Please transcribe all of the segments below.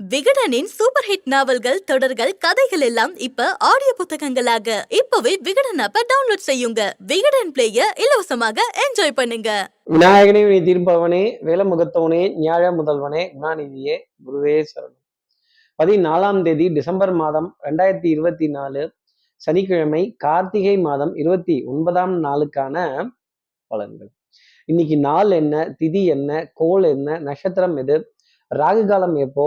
விகடனின் super hit நாவல்கள் தொடர்கள் கதைகள் எல்லாம் இப்ப ஆடியோ புத்தகங்களாக. இப்பவே விகடன் ஆப்ப டவுன்லோட் செய்யுங்க. விகடன் பிளேய இலவசமாக என்ஜாய் பண்ணுங்க. விநாயகனே நீ தீர்ப்பவனே வேலமுகத்தவனே ஞாழ முதல்வனே குணாநிதியே குருவே சரணம். பதினாலாம் தேதி டிசம்பர் மாதம் ரெண்டாயிரத்தி இருபத்தி நாலு சனிக்கிழமை கார்த்திகை மாதம் இருபத்தி ஒன்பதாம் நாளுக்கான பலன்கள். இன்னைக்கு நாள் என்ன திதி என்ன கோல் என்ன நட்சத்திரம் எது ராகு காலம் எப்போ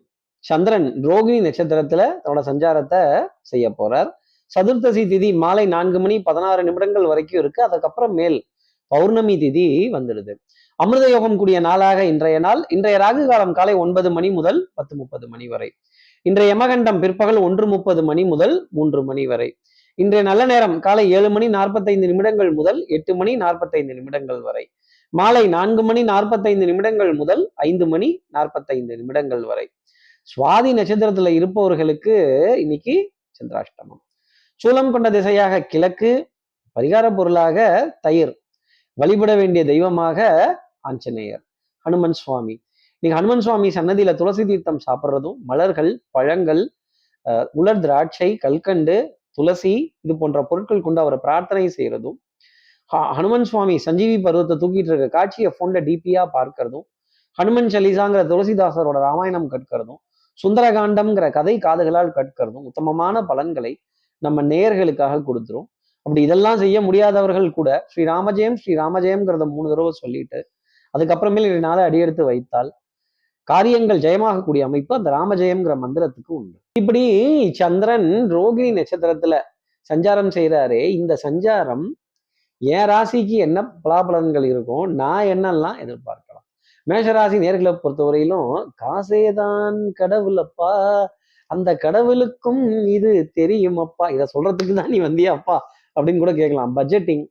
சந்திரன் ரோகிணி நட்சத்திரத்துல தன்னோட சஞ்சாரத்தை செய்ய போறார். சதுர்த்தசி திதி மாலை நான்கு மணி பதினாறு நிமிடங்கள் வரைக்கும் இருக்கு. அதுக்கப்புறம் மேல் பௌர்ணமி திதி வந்துடுது. அமிர்த யோகம் கூடிய நாளாக இன்றைய நாள். இன்றைய ராகு காலம் காலை ஒன்பது மணி முதல் பத்து முப்பது மணி வரை. இன்றைய யமகண்டம் பிற்பகல் ஒன்று முப்பது மணி முதல் மூன்று மணி வரை. இன்றைய நல்ல நேரம் காலை ஏழு மணி நாற்பத்தைந்து நிமிடங்கள் முதல் எட்டு மணி நாற்பத்தைந்து நிமிடங்கள் வரை. மாலை நான்கு மணி நாற்பத்தைந்து நிமிடங்கள் முதல் ஐந்து மணி நாற்பத்தைந்து நிமிடங்கள் வரை. சுவாதி நட்சத்திரத்துல இருப்பவர்களுக்கு இன்னைக்கு சந்திராஷ்டமம். சூலம் கொண்ட திசையாக கிழக்கு பரிகார பொருளாக தயிர். வழிபட வேண்டிய தெய்வமாக ஆஞ்சநேயர் ஹனுமன் சுவாமி. நீங்க ஹனுமன் சுவாமி சன்னதியில துளசி தீர்த்தம் சாப்பிட்றதும் மலர்கள் பழங்கள் உலர் திராட்சை கல்கண்டு துளசி இது போன்ற பொருட்கள் கொண்டு அவரை பிரார்த்தனை செய்யறதும் ஹனுமன் சுவாமி சஞ்சீவி பருவத்தை தூக்கிட்டு இருக்க காட்சியை போன்ல டிபியா பார்க்கறதும் ஹனுமன் சலீசாங்கிற துளசிதாசரோட ராமாயணம் கற்கிறதும் சுந்தரகாண்டம்ங்கிற கதை காதுகளால் கற்கிறதும் உத்தமமான பலன்களை நம்ம நேயர்களுக்காக கொடுத்துரும். அப்படி இதெல்லாம் செய்ய முடியாதவர்கள் கூட ஸ்ரீ ராமஜெயம் ஸ்ரீ ராமஜெயம்ங்கிறத மூணு தடவை சொல்லிட்டு அதுக்கப்புறமேல் இந்த நாளை அடியெடுத்து வைத்தால் காரியங்கள் ஜெயமாகக்கூடிய அமைப்பு அந்த ராமஜெயம்ங்கிற மந்திரத்துக்கு உண்டு. இப்படி சந்திரன் ரோகிணி நட்சத்திரத்துல சஞ்சாரம் செய்யறாரே இந்த சஞ்சாரம் என் ராசிக்கு என்ன பலாபலன்கள் இருக்கும் நான் என்னெல்லாம் எதிர்பார்க்கலாம் மேஷராசி நேர்களை பொறுத்தவரையிலும் காசேதான் கடவுளப்பா அந்த கடவுளுக்கும் இது தெரியும் அப்பா இதை சொல்றதுக்கு தான் நீ வந்தியா அப்பா அப்படின்னு கூட கேட்கலாம். பட்ஜெட்டிங்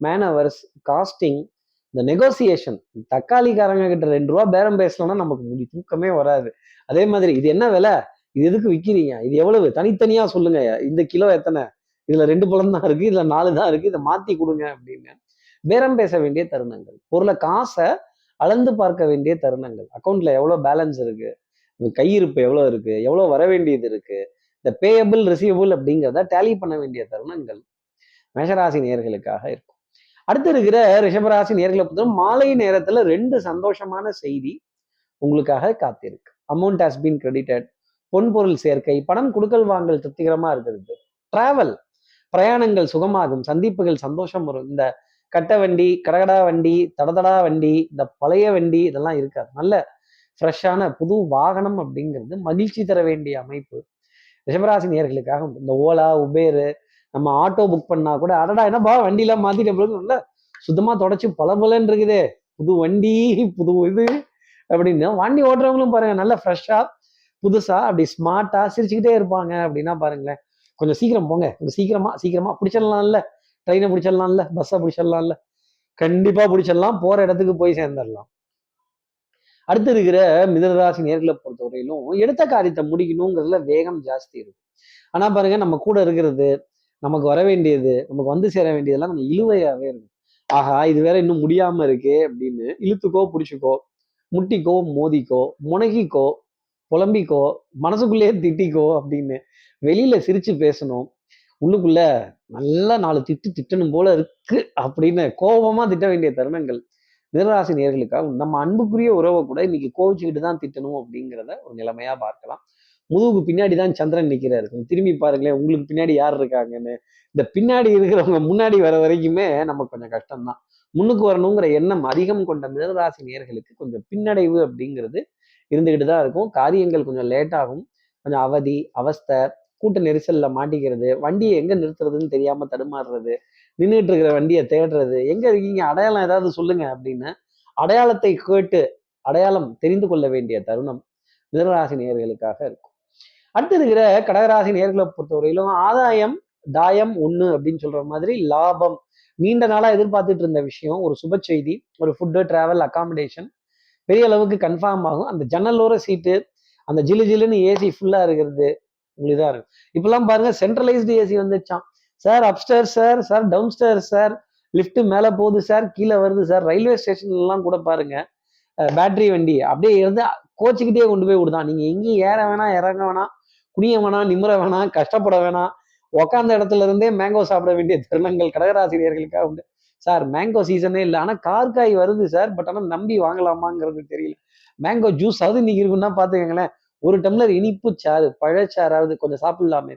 மேனவர்ஸ் காஸ்டிங் இந்த நெகோசியேஷன் தக்காளிக்காரங்க கிட்ட ரெண்டு ரூபா பேரம் பேசலன்னா நமக்கு முடி தூக்கமே வராது. அதே மாதிரி இது என்ன விலை? இது எதுக்கு விற்கிறீங்க இது எவ்வளவு? தனித்தனியா சொல்லுங்க. இந்த கிலோ எத்தனை? இதுல ரெண்டு பழம் தான் இருக்கு இதுல நாலு தான் இருக்கு இதை மாத்தி கொடுங்க அப்படின்னு. பேரம் பேச வேண்டிய தருணங்கள். பொருளை காசை அளந்து பார்க்க வேண்டிய தருணங்கள். அக்கௌண்ட்ல எவ்வளவு பேலன்ஸ் இருக்கு? கையிருப்பு எவ்வளவு இருக்கு? எவ்வளவு வர வேண்டியது இருக்கு? இந்த பேயபிள் ரிசீவபிள் அப்படிங்கிறத டேலி பண்ண வேண்டிய தருணங்கள் மேஷராசி நேர்களுக்காக இருக்கும். அடுத்து இருக்கிற ரிஷபராசி நேர்களை பொறுத்தவரை மாலை நேரத்துல ரெண்டு சந்தோஷமான செய்தி உங்களுக்காக காத்திருக்கு. அமௌண்ட் ஹாஸ் பீன் கிரெடிட்டட் பொன்பொருள் சேர்க்கை பணம் கொடுக்கல் வாங்கல் திருப்திகரமா இருக்கிறது. டிராவல் பிரயாணங்கள் சுகமாகும் சந்திப்புகள் சந்தோஷம் வரும். இந்த கட்ட வண்டி கடகடா வண்டி தடதடா வண்டி இந்த பழைய வண்டி இதெல்லாம் இருக்காது. நல்ல ஃப்ரெஷ்ஷான புது வாகனம் அப்படிங்கிறது மகிழ்ச்சி தர வேண்டிய அமைப்பு. ரிஷபராசி நேர்களுக்காக இந்த ஓலா உபேரு நம்ம ஆட்டோ புக் பண்ணா கூட அடடா என்னப்பா வண்டிலாம் மாத்திட்ட பிறகு நல்ல சுத்தமா தொடச்சு பளபளன்னு இருக்குதே. புது வண்டி புது இது அப்படின்னு வண்டி ஓட்டுறவங்களும் பாருங்க நல்ல ஃப்ரெஷ்ஷா புதுசா அப்படி ஸ்மார்ட்டா சிரிச்சுக்கிட்டே இருப்பாங்க அப்படின்னா பாருங்களேன் கொஞ்சம் சீக்கிரம் போங்க கொஞ்சம் சீக்கிரமா சீக்கிரமா பிடிச்சிடலாம்ல. ட்ரெயினை பிடிச்சிடலாம்ல பஸ்ஸை பிடிச்சிடலாம்ல. கண்டிப்பா பிடிச்சிடலாம் போற இடத்துக்கு போய் சேர்ந்துடலாம். அடுத்து இருக்கிற மிதனராசி நேர்களை பொறுத்தவரையிலும் எடுத்த காரியத்தை முடிக்கணுங்கிறதுல வேகம் ஜாஸ்தி இருக்கும். ஆனா பாருங்க நம்ம கூட இருக்கிறது நமக்கு வர வேண்டியது நமக்கு வந்து சேர வேண்டியதெல்லாம் நம்ம இழுவையாவே இருக்கும். ஆஹா இது வேற இன்னும் முடியாம இருக்கே அப்படின்னு இழுத்துக்கோ பிடிச்சிக்கோ முட்டிக்கோ மோதிக்கோ முனகிக்கோ புலம்பிக்கோ மனசுக்குள்ளேயே திட்டிக்கோ அப்படின்னு வெளியில சிரிச்சு பேசணும். உள்ளுக்குள்ள நல்லா நாலு திட்டு திட்டணும் போல இருக்கு அப்படின்னு கோபமா திட்ட வேண்டிய தருணங்கள். மிதனராசி நேர்களுக்காக நம்ம அன்புக்குரிய உறவை கூட இன்னைக்கு கோவிச்சுக்கிட்டு தான் திட்டணும் அப்படிங்கிறத ஒரு நிலைமையா பார்க்கலாம். முதுகுக்கு பின்னாடி தான் சந்திரன் நிற்கிறாரு கொஞ்சம் திரும்பி பாருங்களேன் உங்களுக்கு பின்னாடி யார் இருக்காங்கன்னு. இந்த பின்னாடி இருக்கிறவங்க முன்னாடி வர வரைக்குமே நமக்கு கொஞ்சம் கஷ்டம்தான். முன்னுக்கு வரணுங்கிற எண்ணம் அதிகம் கொண்ட மிதனராசி நேர்களுக்கு கொஞ்சம் பின்னடைவு அப்படிங்கிறது இருந்துக்கிட்டு தான் இருக்கும். காரியங்கள் கொஞ்சம் லேட்டாகும். கொஞ்சம் அவதி அவஸ்தை கூட்ட நெரிசல்ல மாட்டிக்கிறது வண்டியை எங்க நிறுத்துறதுன்னு தெரியாம தடுமாறுறது நின்றுட்டு இருக்கிற வண்டியை தேடுறது எங்க இருக்கீங்க? அடையாளம் ஏதாவது சொல்லுங்க அப்படின்னு அடையாளத்தை கேட்டு அடையாளம் தெரிந்து கொள்ள வேண்டிய தருணம் மிதனராசி நேயர்களுக்காக இருக்கும். அடுத்து இருக்கிற கடகராசி நேர்களை பொறுத்தவரையிலும் ஆதாயம் தாயம் ஒண்ணு அப்படின்னு சொல்ற மாதிரி லாபம். நீண்ட நாளா எதிர்பார்த்துட்டு இருந்த விஷயம் ஒரு சுப செய்தி ஒரு ஃபுட்டு டிராவல் அகாமடேஷன் பெரிய அளவுக்கு கன்ஃபார்ம் ஆகும். அந்த ஜன்னலோர சீட்டு அந்த ஜிலு ஜிலுன்னு ஏசி ஃபுல்லா இருக்கிறது உங்களுக்கு தான் இருக்கும். இப்பெல்லாம் பாருங்க சென்ட்ரலைஸ்டு ஏசி வந்துச்சான் sir upstairs sir sir downstairs sir lift மேலே போகுது சார் கீழே வருது சார் ரயில்வே ஸ்டேஷன்லாம் கூட பாருங்க பேட்டரி வண்டி அப்படியே இருந்து கோச்சிக்கிட்டே கொண்டு போய் விடுதான். நீங்க எங்கேயும் ஏற வேணாம் இறங்க வேணாம் குனிய வேணாம் நிம்மற வேணாம் கஷ்டப்பட வேணாம். உக்காந்த இடத்துல இருந்தே மேங்கோ சாப்பிட வேண்டிய தருணங்கள் கடகராசிரியர்களுக்காக உண்டு. சார் மேங்கோ சீசனே இல்லை. ஆனால் கார்காய் வருது சார் பட் ஆனால் நம்பி வாங்கலாமாங்கிறது தெரியல. மேங்கோ ஜூஸ் அது இன்னைக்கு இருக்குன்னா பார்த்துக்கங்களேன் ஒரு டம்ளர் இனிப்பு சாறு பழச்சாறாவது கொஞ்சம் சாப்பிடலாமே.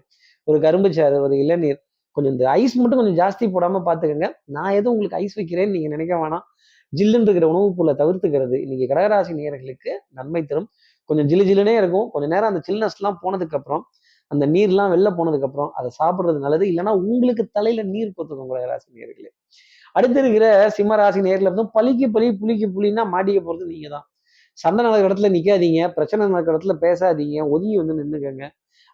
ஒரு கரும்பு சாறு ஒரு இளநீர் கொஞ்சம் இந்த ஐஸ் மட்டும் கொஞ்சம் ஜாஸ்தி போடாம பார்த்துக்கோங்க நான் எதுவும் உங்களுக்கு ஐஸ் வைக்கிறேன்னு நீங்க நினைக்க வேணாம். ஜில்லுன்னு இருக்கிற உணவுப் பொருளை தவிர்த்துக்கிறது இன்னைக்கு கடகராசி நேயர்களுக்கு நன்மை தரும். கொஞ்சம் ஜிலு ஜில்லுனே இருக்கும். கொஞ்ச நேரம் அந்த சில்னஸ்லாம் போனதுக்கு அப்புறம் அந்த நீர்லாம் வெளில போனதுக்கு அப்புறம் அதை சாப்பிடுறது நல்லது. இல்லைன்னா உங்களுக்கு தலையில நீர் கொத்துக்கும் கடகராசி நேர்களே அடுத்து இருக்கிற சிம்மராசி ராசி நேர்ல பலிக்கு பலி புளிக்கு புளின்னா மாட்டிக்க போறது நீங்க தான் சண்டை நடக்கிற இடத்துல நிற்காதீங்க பிரச்சனை நடக்கிற இடத்துல பேசாதீங்க ஒதுங்கி வந்து நின்றுக்கங்க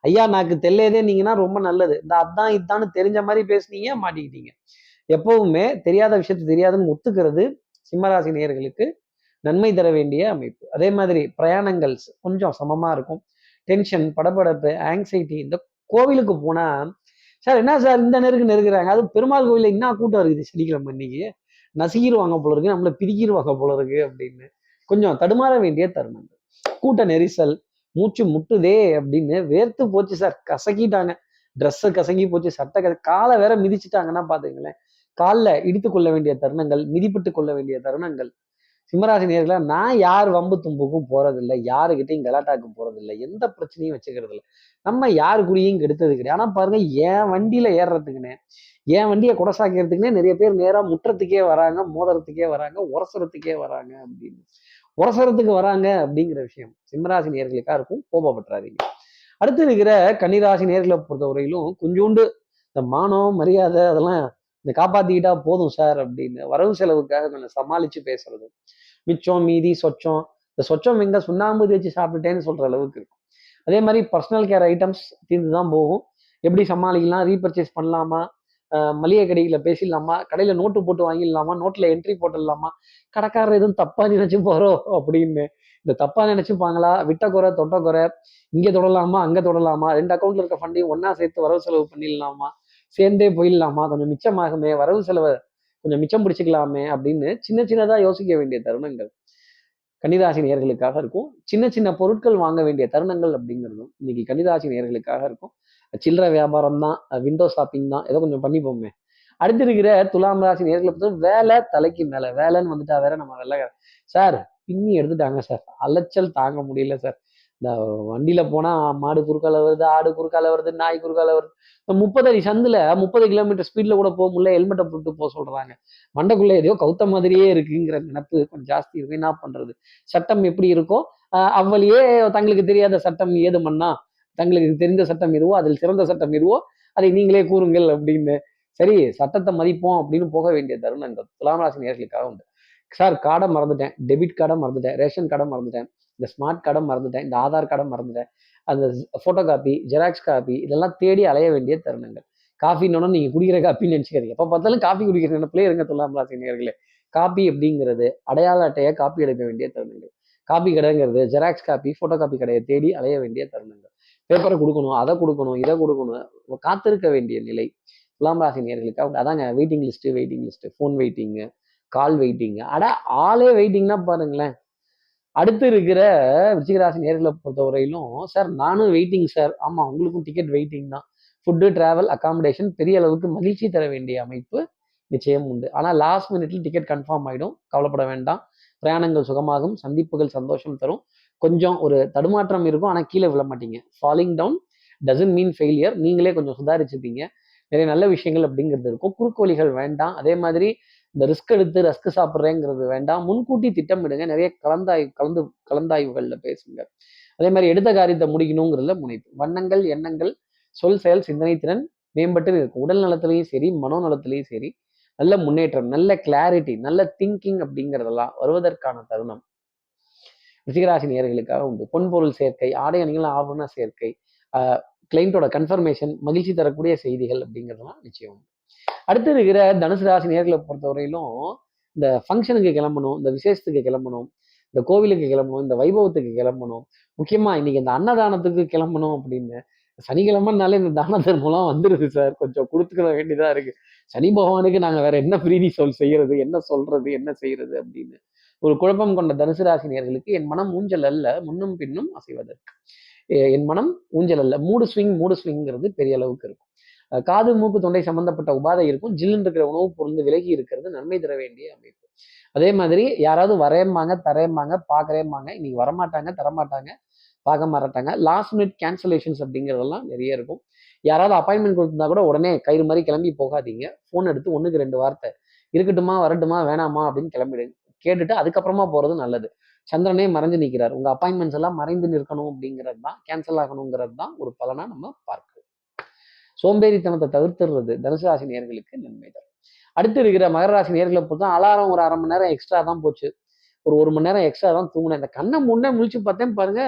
ஐயா நாக்கு தெல்லையதே நீங்கன்னா ரொம்ப நல்லது. இந்த அதான் இதான்னு தெரிஞ்ச மாதிரி பேசுனீங்க மாட்டிக்கிட்டீங்க. எப்பவுமே தெரியாத விஷயத்த தெரியாதுன்னு ஒத்துக்கிறது சிம்மராசி நேர்களுக்கு நன்மை தர வேண்டிய அமைப்பு. அதே மாதிரி பிரயாணங்கள் கொஞ்சம் சமமா இருக்கும். டென்ஷன் படபடப்பு ஆங்ஸைட்டி இந்த கோவிலுக்கு போனால் சார் என்ன சார் இந்த நெருக்கு நெருக்கிறாங்க? அது பெருமாள் கோவிலில் என்ன கூட்டம் இருக்குது சனிக்கிழமை இன்னைக்கு நசுக்கிடுவாங்க போல இருக்கு நம்மளை பிரிக்கிடுவாங்க போல இருக்கு அப்படின்னு. கொஞ்சம் தடுமாற வேண்டிய தருணங்கள். கூட்ட நெரிசல் மூச்சு முட்டுதே அப்படின்னு வேர்த்து போச்சு சார். கசக்கிட்டாங்க. ட்ரெஸ்ஸை கசங்கி போச்சு. சட்டை கச காலை வேற மிதிச்சிட்டாங்கன்னா பாத்துங்களேன் காலில் இடித்து கொள்ள வேண்டிய தருணங்கள் மிதிப்பட்டு கொள்ள வேண்டிய தருணங்கள். சிம்மராசி நான் யார் வம்பு தும்புக்கும் போறதில்லை. யாருக்கிட்டையும் கலாட்டாக்கும் போறதில்லை. எந்த பிரச்சனையும் வச்சுக்கிறது இல்லை நம்ம யாரு கூடயும் கெடுத்தது கிடையாது. ஆனா பாருங்க என் வண்டியில ஏறுறதுக்குன்னே என் வண்டியை குடசாக்கிறதுக்குன்னே நிறைய பேர் நேராக முற்றத்துக்கே வராங்க மோதுறதுக்கே வராங்க உரசுறதுக்கே வராங்க அப்படின்னு. உரசரத்துக்கு வராங்க அப்படிங்கிற விஷயம் சிம்மராசி நேர்களுக்காக இருக்கும் கோபப்பட்டுறாதீங்க. அடுத்து இருக்கிற கன்னிராசி நேர்களை பொறுத்தவரையிலும் கொஞ்சோண்டு இந்த மானம் மரியாதை அதெல்லாம் இந்த காப்பாத்திக்கிட்டா போதும் சார் அப்படின்னு வரவு செலவுக்காக கொஞ்சம் சமாளிச்சு பேசுறது. மிச்சம் மீதி சொச்சம். இந்த சொச்சம் எங்க சுண்ணாம்பு தேய்ச்சி சாப்பிட்டுட்டேன்னு சொல்ற அளவுக்கு இருக்கும். அதே மாதிரி பர்சனல் கேர் ஐட்டம்ஸ் தீர்ந்து தான் போகும். எப்படி சமாளிக்கலாம் ரீபர்ச்சேஸ் பண்ணலாமா மளிகை கடையில் பேசிடலாமா? கடையில் நோட்டு போட்டு வாங்கிடலாமா? நோட்டில் என்ட்ரி போட்டுடலாமா? கடைக்காரர் எதுவும் தப்பாக நினச்சி போகிறோம் அப்படின்னு. இந்த தப்பாக நினச்சிப்பாங்களா விட்ட குறை தொட்ட குறை. இங்கே தொடலாமா? அங்கே தொடலாமா? ரெண்டு அக்கௌண்ட்ல இருக்க ஃபண்டையும் ஒன்றா சேர்த்து வரவு செலவு பண்ணிடலாமா? சேர்ந்தே போயிடலாமா? கொஞ்சம் மிச்சமாகுமே. வரவு செலவை கொஞ்சம் மிச்சம் பிடிச்சிக்கலாமே அப்படின்னு சின்ன சின்னதாக யோசிக்க வேண்டிய தருணங்கள். கன்னிராசி நேர்களுக்காக இருக்கும். சின்ன சின்ன பொருட்கள் வாங்க வேண்டிய தருணங்கள் அப்படிங்கிறதும் இன்னைக்கு கன்னிராசி நேர்களுக்காக இருக்கும். சில்லறை வியாபாரம் தான் விண்டோ ஷாப்பிங் தான் ஏதோ கொஞ்சம் பண்ணிப்போமே அடுத்து இருக்கிற துலாம் ராசி நேர்களை பொறுத்த வேலை தலைக்கு மேலே. வேலைன்னு வந்துட்டா வேற நம்ம வெள்ள சார் பின்னி எடுத்துட்டாங்க சார். அலைச்சல் தாங்க முடியல சார். இந்த வண்டியில போனா மாடு குறுக்கால வருது ஆடு குறுக்கால வருது நாய் குறுக்கால வருது. இந்த முப்பது அடி சந்துல முப்பது கிலோமீட்டர் ஸ்பீட்ல கூட போக முடியல ஹெல்மெட்டை போட்டு போக சொல்றாங்க. மண்டைக்குள்ள எதையோ கவுத்த மாதிரியே இருக்குங்கிற நினப்பு கொஞ்சம் ஜாஸ்தி இருக்கு என்ன பண்றது? சட்டம் எப்படி இருக்கோ அவ்வளியே தங்களுக்கு தெரியாத சட்டம் ஏது மண்ணா தங்களுக்கு தெரிந்த சட்டம் எதுவோ அதில் சிறந்த சட்டம் எதுவோ அதை நீங்களே கூறுங்கள் அப்படின்னு. சரி சட்டத்தை மதிப்போம் அப்படின்னு போக வேண்டிய தருணம் இந்த துலாம் ராசி நேர்களுக்காக உண்டு. சார் கார்டை மறந்துட்டேன். டெபிட் கார்டை மறந்துட்டேன். ரேஷன் கார்டை மறந்துட்டேன். இந்த ஸ்மார்ட் கார்டை மறந்துட்டேன் இந்த ஆதார் கார்டை மறந்துட்டேன். அந்த ஃபோட்டோ காப்பி ஜெராக்ஸ் காப்பி இதெல்லாம் தேடி அலைய வேண்டிய தருணங்கள். காஃபின்னு நீங்கள் குடிக்கிற காப்பின்னு நினச்சிக்காதீங்க. எப்போ பார்த்தாலும் காஃபி குடிக்கிற நினைப்பிலே இருங்க துலாம் ராசி காப்பி அப்படிங்கிறது அடையாள அட்டையை காப்பி எடுக்க வேண்டிய தருணங்கள். காப்பி கடைங்கிறது ஜெராக்ஸ் காப்பி ஃபோட்டோ காப்பி கடையை தேடி அலைய வேண்டிய தருணங்கள். பேப்பரை கொடுக்கணும் அதை கொடுக்கணும் இதை கொடுக்கணும் காத்திருக்க வேண்டிய நிலை. துலாம் ராசி நேர்களுக்கு அவங்க அதாங்க waiting list waiting list phone waiting call waiting அட ஆளே வெயிட்டிங்னா பாருங்களேன். அடுத்து இருக்கிற விருச்சிகராசி நேர்களை பொறுத்தவரையிலும் சார் நானும் வெயிட்டிங் சார் ஆமாம் உங்களுக்கும் டிக்கெட் வெயிட்டிங் தான். ஃபுட்டு டிராவல் அக்காமடேஷன் பெரிய அளவுக்கு மகிழ்ச்சி தர வேண்டிய அமைப்பு நிச்சயம் உண்டு. ஆனால் லாஸ்ட் மினிட்ல டிக்கெட் கன்ஃபார்ம் ஆகிடும் கவலைப்பட வேண்டாம். பிரயாணங்கள் சுகமாகும். சந்திப்புகள் சந்தோஷம் தரும். கொஞ்சம் ஒரு தடுமாற்றம் இருக்கும். ஆனால் கீழே விழ மாட்டீங்க. Falling down doesn't mean failure நீங்களே கொஞ்சம் சுதாரிச்சுப்பீங்க. நிறைய நல்ல விஷயங்கள் அப்படிங்கிறது இருக்கும். குறுக்கு வழிகள் வேண்டாம். அதே மாதிரி இந்த ரிஸ்க் எடுத்து ரஸ்க் சாப்பிட்றேங்கிறது வேண்டாம். முன்கூட்டி திட்டமிடுங்க. நிறைய கலந்தாய்வு கலந்து கலந்தாய்வுகளில் பேசுங்க. அதே மாதிரி எடுத்த காரியத்தை முடிக்கணுங்கிறதுல முனைப்பு. வண்ணங்கள் எண்ணங்கள் சொல் செயல் சிந்தனை திறன் மேம்பட்டு இருக்கும் உடல் நலத்திலையும் சரி மனோநலத்திலையும் சரி நல்ல முன்னேற்றம் நல்ல கிளாரிட்டி நல்ல திங்கிங் அப்படிங்கிறதெல்லாம் வருவதற்கான தருணம். ரிஷிகராசி நேர்களுக்காக உண்டு. பொன்பொருள் சேர்க்கை ஆடை அணிகள் ஆபரண சேர்க்கை கிளைண்ட்டோட கன்ஃபர்மேஷன் மகிழ்ச்சி தரக்கூடிய செய்திகள் அப்படிங்கிறதுலாம் நிச்சயம் அடுத்து இருக்கிற தனுசு ராசி நேர்களை பொறுத்தவரையிலும் இந்த ஃபங்க்ஷனுக்கு கிளம்பணும் இந்த விசேஷத்துக்கு கிளம்பணும் இந்த கோவிலுக்கு கிளம்பணும் இந்த வைபவத்துக்கு கிளம்பணும் முக்கியமா இன்னைக்கு இந்த அன்னதானத்துக்கு கிளம்பணும் அப்படின்னு சனிக்கிழமைனாலே இந்த தான தர்மம்லாம் வந்துருது சார். கொஞ்சம் கொடுத்துக்கிற வேண்டியதா இருக்கு. சனி பகவானுக்கு நாங்க வேற என்ன பிரீதி சொல் செய்யறது என்ன சொல்றது என்ன செய்யறது அப்படின்னு ஒரு குழப்பம் கொண்ட தனுசு ராசி நேர்களுக்கு என் மனம் ஊஞ்சல் அல்ல முன்னும் பின்னும் அசைவதற்கு. என் மனம் ஊஞ்சல் அல்ல மூடு ஸ்விங் மூடு ஸ்விங்கிறது பெரிய அளவுக்கு இருக்கும். காது மூக்கு தொண்டை சம்பந்தப்பட்ட உபாதை இருக்கும். ஜில்லுன்னு இருக்கிற உணவு பொருந்து விலகி இருக்கிறது நன்மை தர வேண்டிய அமைப்பு. அதே மாதிரி யாராவது வரேம்பாங்க தரேம்பாங்க பார்க்கறேம்பாங்க இன்னைக்கு வரமாட்டாங்க தரமாட்டாங்க பார்க்க மாட்டாங்க. லாஸ்ட் மினிட் கேன்சலேஷன்ஸ் அப்படிங்கிறதெல்லாம் நிறைய இருக்கும். யாராவது அப்பாயின்மெண்ட் கொடுத்துருந்தா கூட உடனே கயிறு மாதிரி கிளம்பி போகாதீங்க. ஃபோன் எடுத்து ஒன்றுக்கு ரெண்டு வார்த்தை இருக்கட்டுமா வரட்டுமா வேணாமா அப்படின்னு கிளம்பிடுங்க. கேட்டுட்டு அதுக்கப்புறமா போகிறது நல்லது. சந்திரனே மறைஞ்சு நிற்கிறார் உங்கள் அப்பாயின்மெண்ட்ஸ் எல்லாம் மறைந்து நிற்கணும் அப்படிங்கிறது தான் கேன்சல் ஆகணுங்கிறது தான் ஒரு பலனாக நம்ம பார்க்கணும். சோம்பேறித்தனத்தை தவிர்த்துறது தனுசு ராசி நேர்களுக்கு நன்மை தரும் அடுத்து இருக்கிற மகர ராசி நேர்களை பொறுத்தா அலாரம் ஒரு அரை மணி நேரம் எக்ஸ்ட்ரா தான் போச்சு. ஒரு ஒரு மணி நேரம் எக்ஸ்ட்ரா தான் தூங்கினேன். இந்த கண்ணை முன்னே முழிச்சு பார்த்தேன் பாருங்க.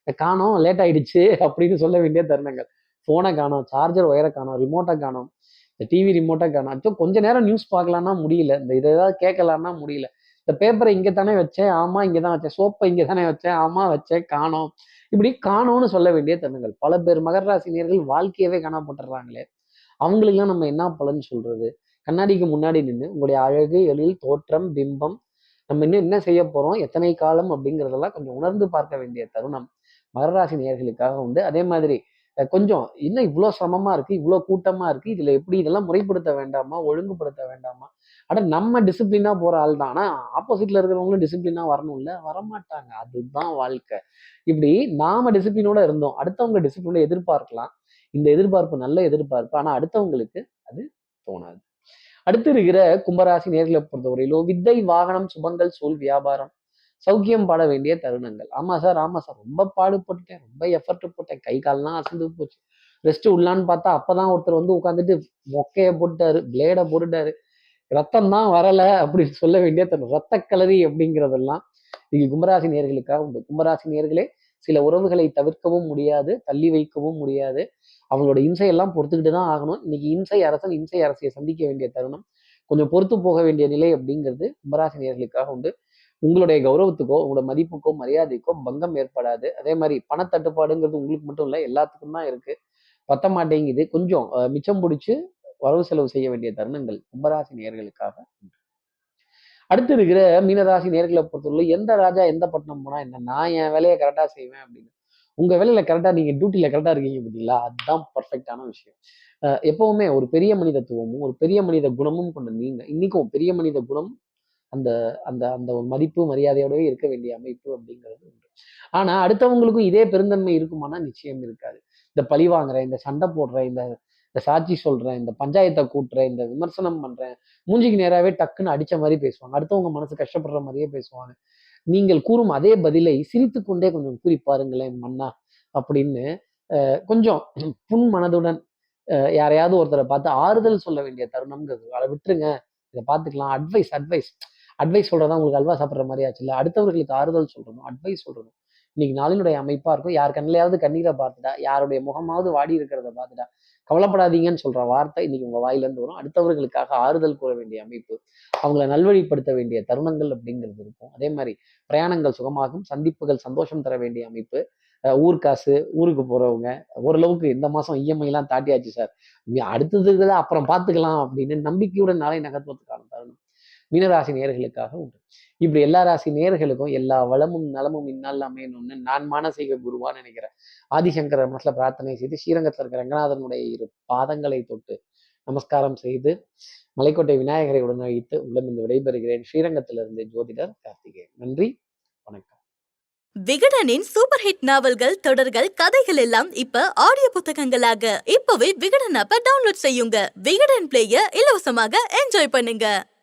இந்த காணோம் லேட் ஆயிடுச்சு அப்படின்னு சொல்ல வேண்டிய தருணங்கள். ஃபோனை காணோம் சார்ஜர் ஒயரை காணோம் ரிமோட்டை காணோம் இந்த டிவி ரிமோட்டை காணோம். அச்சோ கொஞ்ச நேரம் நியூஸ் பார்க்கலான்னா முடியல. இந்த இதை ஏதாவது கேட்கலான்னா முடியல. இந்த பேப்பரை இங்கே தானே வச்சேன் ஆமா இங்கே தான் வச்சேன் சோப்பை இங்கே தானே வச்சேன் ஆமாம் வச்சேன் காணோம். இப்படி காணோம்னு சொல்ல வேண்டிய தருணங்கள். பல பேர் மகர ராசினியர்கள் வாழ்க்கையவே காணப்பட்டுறாங்களே அவங்களுக்குலாம் நம்ம என்ன பலன் சொல்றது? கண்ணாடிக்கு முன்னாடி நின்று உங்களுடைய அழகு எழில் தோற்றம் பிம்பம் நம்ம இன்னும் என்ன செய்ய போறோம் எத்தனை காலம் அப்படிங்கிறதெல்லாம் கொஞ்சம் உணர்ந்து பார்க்க வேண்டிய தருணம். மகர ராசி நேர்களுக்காக உண்டு. அதே மாதிரி கொஞ்சம் இன்னும் இவ்வளோ சிரமமா இருக்கு இவ்வளோ கூட்டமா இருக்கு இதுல எப்படி இதெல்லாம் முறைப்படுத்த வேண்டாமா ஒழுங்குபடுத்த வேண்டாமா ஆனால் நம்ம டிசிப்ளினா போற ஆள் தான். ஆனால் ஆப்போசிட்டில் இருக்கிறவங்களும் டிசிப்ளினாக வரணும்ல? வரமாட்டாங்க. அதுதான் வாழ்க்கை. இப்படி நாம டிசிப்ளினோட இருந்தோம். அடுத்தவங்க டிசிப்ளினோட எதிர்பார்க்கலாம். இந்த எதிர்பார்ப்பு நல்ல எதிர்பார்ப்பு. ஆனா அடுத்தவங்களுக்கு அது தோணாது. அடுத்து இருக்கிற கும்பராசி நேர்களை பொறுத்தவரையிலும் வித்தை வாகனம் சுபங்கள் சூழ் வியாபாரம் சௌக்கியம் பாட வேண்டிய தருணங்கள். ஆமா சார் ஆமா சார் ரொம்ப பாடுபட்டுட்டேன். ரொம்ப எஃபர்ட் போட்டேன். கை கால்லாம் அசந்து போச்சு. ரெஸ்ட் உள்ளான்னு பார்த்தா அப்பதான் ஒருத்தர் வந்து உட்காந்துட்டு மொக்கையை போட்டுட்டாரு பிளேடை போட்டுட்டாரு. ரத்தம் தான் வரலை அப்படின்னு சொல்ல வேண்டிய தருணம் ரத்த கலரி அப்படிங்கிறதெல்லாம் நீங்க கும்பராசி நேர்களுக்காக உண்டு. கும்பராசி நேர்களே சில உறவுகளை தவிர்க்கவும் முடியாது தள்ளி வைக்கவும் முடியாது. அவங்களோட இம்சையெல்லாம் பொறுத்துக்கிட்டு தான் ஆகணும். இன்னைக்கு இம்சை அரசன் இம்சை அரசியை சந்திக்க வேண்டிய தருணம். கொஞ்சம் பொறுத்து போக வேண்டிய நிலை அப்படிங்கிறது கும்பராசி நேர்களுக்காக உண்டு. உங்களுடைய கௌரவத்துக்கோ உங்களோட மதிப்புக்கோ மரியாதைக்கோ பங்கம் ஏற்படாது. அதே மாதிரி பணத்தட்டுப்பாடுங்கிறது உங்களுக்கு மட்டும் இல்லை எல்லாத்துக்கும் தான் இருக்கு. பத்த மாட்டேங்குது. கொஞ்சம் மிச்சம் பிடிச்சி வரவு செலவு செய்ய வேண்டிய தருணங்கள் கும்பராசி நேர்களுக்காக அடுத்து இருக்கிற மீனராசி நேர்களை பொறுத்தவரை எந்த ராஜா எந்த பட்டணம் போனா என்ன நான் என் வேலையை கரெக்டா செய்வேன் அப்படின்னு. உங்க வேலையில கரெக்டா நீங்க டியூட்டியில கரெக்டா இருக்கீங்க பார்த்தீங்களா? அதுதான் பர்ஃபெக்டான விஷயம். எப்பவுமே ஒரு பெரிய மனிதத்துவமும் ஒரு பெரிய மனித குணமும் கொண்ட நீங்க இன்னைக்கும் பெரிய மனித குணம் அந்த அந்த அந்த ஒரு மதிப்பு மரியாதையோடவே இருக்க வேண்டிய அமைப்பு அப்படிங்கிறது உண்டு. ஆனா அடுத்தவங்களுக்கும் இதே பெருந்தன்மை இருக்குமானா நிச்சயம் இருக்காது. இந்த பழி வாங்குற இந்த சண்டை போடுற இந்த இந்த சாட்சி சொல்றேன் இந்த பஞ்சாயத்தை கூட்டுறேன் இந்த விமர்சனம் பண்றேன் மூஞ்சிக்கு நேராவே டக்குன்னு அடிச்ச மாதிரி பேசுவாங்க அடுத்தவங்க மனசு கஷ்டப்படுற மாதிரியே பேசுவாங்க நீங்கள் கூறும் அதே பதிலை சிரித்து கொண்டே கொஞ்சம் கூறி பாருங்களேன் மன்னா அப்படின்னு அஹ், கொஞ்சம் புன் மனதுடன் அஹ், யாரையாவது ஒருத்தரை பார்த்து ஆறுதல் சொல்ல வேண்டிய தருணம்ங்கிறது அதை விட்டுருங்க. இதை பார்த்துக்கலாம். அட்வைஸ் அட்வைஸ் அட்வைஸ் சொல்றதா உங்களுக்கு அல்வா சாப்பிட்ற மாதிரி ஆச்சுல்ல? அடுத்தவர்களுக்கு ஆறுதல் சொல்றதும் அட்வைஸ் சொல்றதும். இன்னைக்கு நாளினுடைய அமைப்பா இருக்கும். யார் கண்ணிலையாவது கண்ணீரை பார்த்துட்டா யாருடைய முகமாவது வாடி இருக்கிறத பார்த்துட்டா கவலைப்படாதீங்கன்னு சொல்ற வார்த்தை இன்னைக்கு உங்க வாயிலிருந்து வரும். அடுத்தவர்களுக்காக ஆறுதல் கூற வேண்டிய அமைப்பு அவங்கள நல்வழிப்படுத்த வேண்டிய தருணங்கள் அப்படிங்கிறது இருக்கும். அதே மாதிரி பிரயாணங்கள் சுகமாகும் சந்திப்புகள் சந்தோஷம் தர வேண்டிய அமைப்பு அஹ் ஊர் காசு ஊருக்கு போறவங்க ஓரளவுக்கு இந்த மாசம் இஎம்ஐ எல்லாம் தாட்டியாச்சு சார் அடுத்ததுக்கு அப்புறம் பார்த்துக்கலாம் அப்படின்னு நம்பிக்கையுடன் நாளை நகர்த்துவதற்கான மீனராசி நேர்களுக்காக உண்டு. இப்படி எல்லா ராசி நேர்களுக்கும் எல்லா வளமும் நலமும் இன்னால் அமையணும்னு நான் மானசீக குருவான்னு நினைக்கிறேன். ஆதிசங்கர மனசுல பிரார்த்தனை செய்து ஸ்ரீரங்கத்தில் இருக்கிற ரங்கநாதனுடைய இரு பாதங்களை தொட்டு நமஸ்காரம் செய்து மலைக்கோட்டை விநாயகரை உடனழித்து உள்ளமிருந்து விடைபெறுகிறேன். ஸ்ரீரங்கத்திலிருந்து ஜோதிடர் கார்த்திகேயன். நன்றி வணக்கம். விகடனின் சூப்பர் ஹிட் நாவல்கள் தொடர்கள் கதைகள் எல்லாம் இப்ப ஆடியோ புத்தகங்களாக. இப்பவே விகடன் ஆப்ப டவுன்லோட் செய்யுங்க. விகடன் பிளேய இலவசமாக என்ஜாய் பண்ணுங்க.